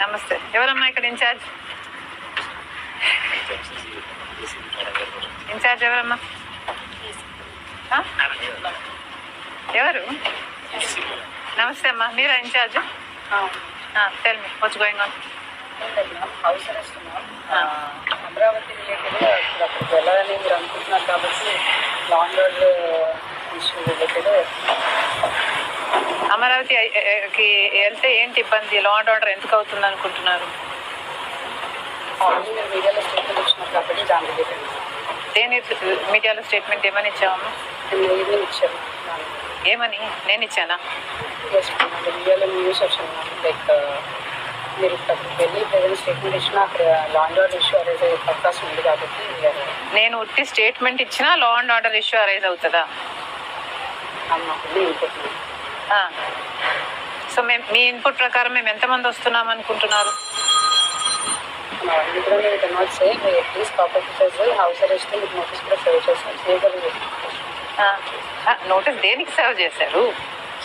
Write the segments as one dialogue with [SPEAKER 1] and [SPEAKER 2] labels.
[SPEAKER 1] నమస్తే. ఎవరమ్మా ఇక్కడ ఇన్ఛార్జ్ ఇన్ఛార్జ్ ఎవరమ్మా? ఎవరు? నమస్తే అమ్మా. మీరా ఇన్ఛార్జ్ టెల్ మీ వచ్చి going on
[SPEAKER 2] house arrest Amaravati related అక్కడికి వెళ్ళాలని మీరు అనుకుంటున్నారు కాబట్టి లాంగ్ ఇష్యూ రిలేటెడ్
[SPEAKER 1] కి వెళ్తే ఏంటి ఇబ్బంది? లా అండ్ ఆర్డర్ ఎందుకు అవుతుంది అనుకుంటున్నారు?
[SPEAKER 2] మీరు దాని
[SPEAKER 1] మీడియాలో స్టేట్మెంట్ ఏమని
[SPEAKER 2] ఇచ్చారు
[SPEAKER 1] ఏమని నేను ఇచ్చానా?
[SPEAKER 2] మీడియాలో న్యూస్ వచ్చింది లైక్ మీరు వెళ్ళి ప్రజెంట్ స్టేట్మెంట్ ఇచ్చినా అక్కడ లాంగ్ ఆర్డర్ ఇష్యూ అరేజ్ అయ్యే అవకాశం ఉంది కాబట్టి
[SPEAKER 1] నేను ఉట్టి స్టేట్మెంట్ ఇచ్చినా law and order issue arise అవుతుందా?
[SPEAKER 2] అన్నప్పుడు
[SPEAKER 1] సో మేము మీ ఇన్పుట్ ప్రకారం మేము ఎంతమంది వస్తున్నాం అనుకుంటున్నారు?
[SPEAKER 2] నోటీస్ సేవ్ సేవ్
[SPEAKER 1] దేనికి సర్వ్ చేశారు?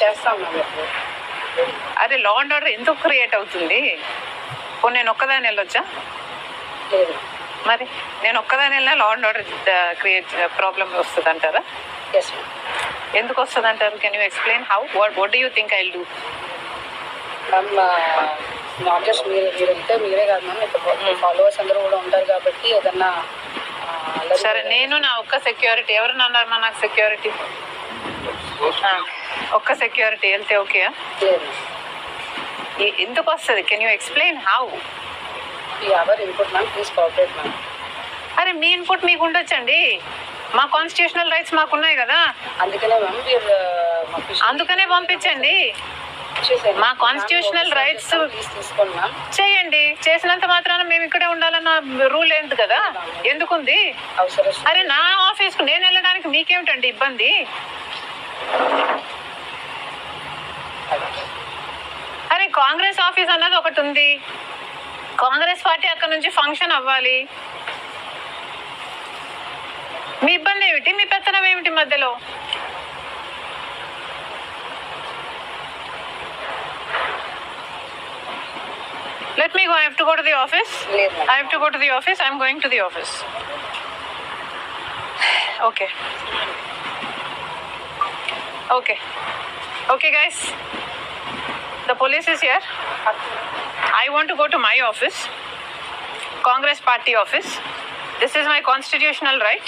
[SPEAKER 2] చేస్తాం
[SPEAKER 1] లా అండ్ ఆర్డర్ ఎందుకు క్రియేట్ అవుతుంది? నేను ఒక్కదాని వెళ్ళొచ్చా?
[SPEAKER 2] లేదు.
[SPEAKER 1] మరి నేను ఒక్కదాని వెళ్ళినా law and order create problem వస్తుంది అంటారా
[SPEAKER 2] ఎస్
[SPEAKER 1] ఎందుకు వస్తుంది అంటారు can you explain how what what do you think I do
[SPEAKER 2] ma'am not just మీరు మీరు వెళ్తే మీరే కాదు మ్యామ్ ఇక్కడ ఫాలోవర్స్ అందరూ కూడా ఉంటారు కాబట్టి ఏదన్నా అల్లరి
[SPEAKER 1] సరే నేను నా ఒక్క సెక్యూరిటీ ఎవరు అన్నారు నాకు సెక్యూరిటీ ఒక్క సెక్యూరిటీ వెళ్తే ఓకే ఎందుకు వస్తుంది? కెన్ యూ ఎక్స్ప్లెయిన్ హౌ
[SPEAKER 2] ఈ our input ma'am please cooperate ma'am
[SPEAKER 1] అరే మీ ఇన్పుట్ మీకు ఉండొచ్చండి. మా కాన్స్టిట్యూషనల్ రైట్స్ మాకు ఉన్నాయి కదా.
[SPEAKER 2] అందుకనే మ్యామ్ మీరు
[SPEAKER 1] అందుకనే పంపించండి. మా
[SPEAKER 2] తీసుకోండి మ్యామ్
[SPEAKER 1] చేయండి. చేసినంత మాత్రాన మేము ఇక్కడే ఉండాలన్న రూల్ ఏంటి కదా? ఎందుకుంది? అరే నా ఆఫీస్కు నేను వెళ్ళడానికి మీకేమిటండి ఇబ్బంది? అరే కాంగ్రెస్ ఆఫీస్ అన్నది ఒకటి ఉంది. కాంగ్రెస్ పార్టీ అక్కడ నుంచి ఫంక్షన్ అవ్వాలి మీ ఇబ్బంది ఏమిటి మీ పెత్తనం ఏమిటి మధ్యలో let me go I have to go to the office
[SPEAKER 2] లేదు ma'am
[SPEAKER 1] I have to go to the office. I'm going to the office. Okay. Okay. The police is here. I want to go to my office, Congress party office. This is my constitutional right.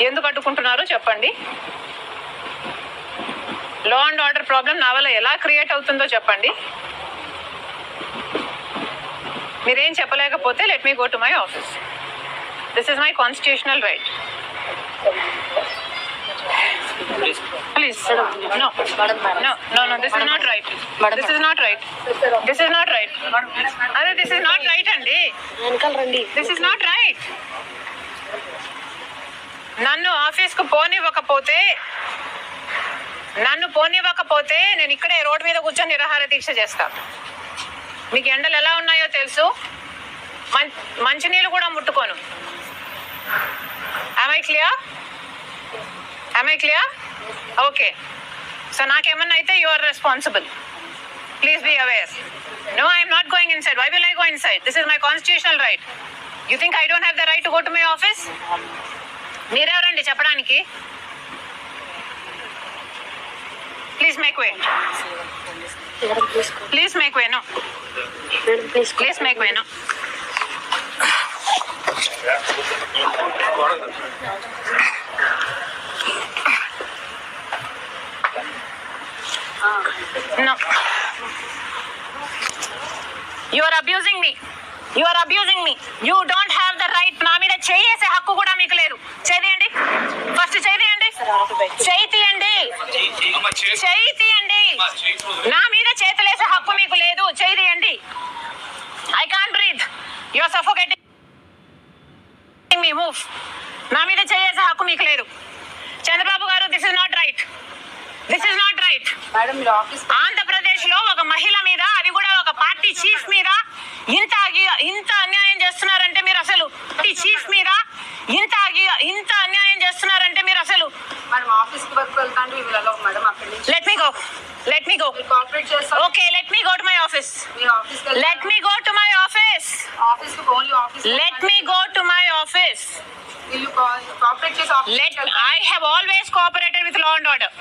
[SPEAKER 1] ఎందుకు అడ్డుకుంటున్నారో చెప్పండి లా and order problem నా వల్ల ఎలా create అవుతుందో చెప్పండి మీరేం చెప్పలేకపోతే let me go to my office this is my constitutional right Please. No. No. No. No. This is not right. This is not right. This is not right. అదే this is not right అండి
[SPEAKER 2] వెనకాల రండి
[SPEAKER 1] this is not right నన్ను ఆఫీస్కు పోనివ్వకపోతే నన్ను పోనివ్వకపోతే నేను ఇక్కడే road మీద కూర్చొని నిరాహార దీక్ష చేస్తాను మీకు ఎండలు ఎలా ఉన్నాయో తెలుసు మం మంచినీళ్ళు కూడా ముట్టుకోను I clear I clear okay so నాకేమన్నా అయితే you are responsible please be aware no I'm not going inside why will I go inside this is my constitutional right you think I don't have the right to go to my office మీరెవరండి? చెప్పడానికి. Please make way please make way no
[SPEAKER 2] please
[SPEAKER 1] please make way no No. You are abusing me. You are abusing me. You don't have the right. నా మీద చేయేసే హక్కు కూడా మీకు లేదు. చేయండి first చేయండి చేయి తీయండి చేయి తీయండి నా మీద చేతులేసే హక్కు మీకు లేదు. చేయి తీయండి I can't breathe you are suffocating me move నా మీద చేయేసే హక్కు మీకు లేదు. Chandrababu garu this is not right this is not right ఆంధ్రప్రదేశ్లో ఒక మహిళ మీద డిప్యూటీ చీఫ్ మీద ఇంత ఇంత అన్యాయం చేస్తున్నారంటే మీరు అసలు చీఫ్ మీద ఇంత ఇంత అన్యాయం చేస్తున్నారంటే మీరు అసలు
[SPEAKER 2] ఆఫీస్ వర్క్ వెళ్తాండి వీళ్ళలో
[SPEAKER 1] let me go to my office let I have always cooperated with law and order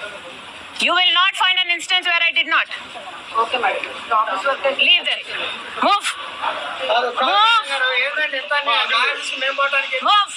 [SPEAKER 1] You will not find an instance where I did not.
[SPEAKER 2] Okay, madam.
[SPEAKER 1] Leave there. Move.
[SPEAKER 3] Move.
[SPEAKER 1] Move.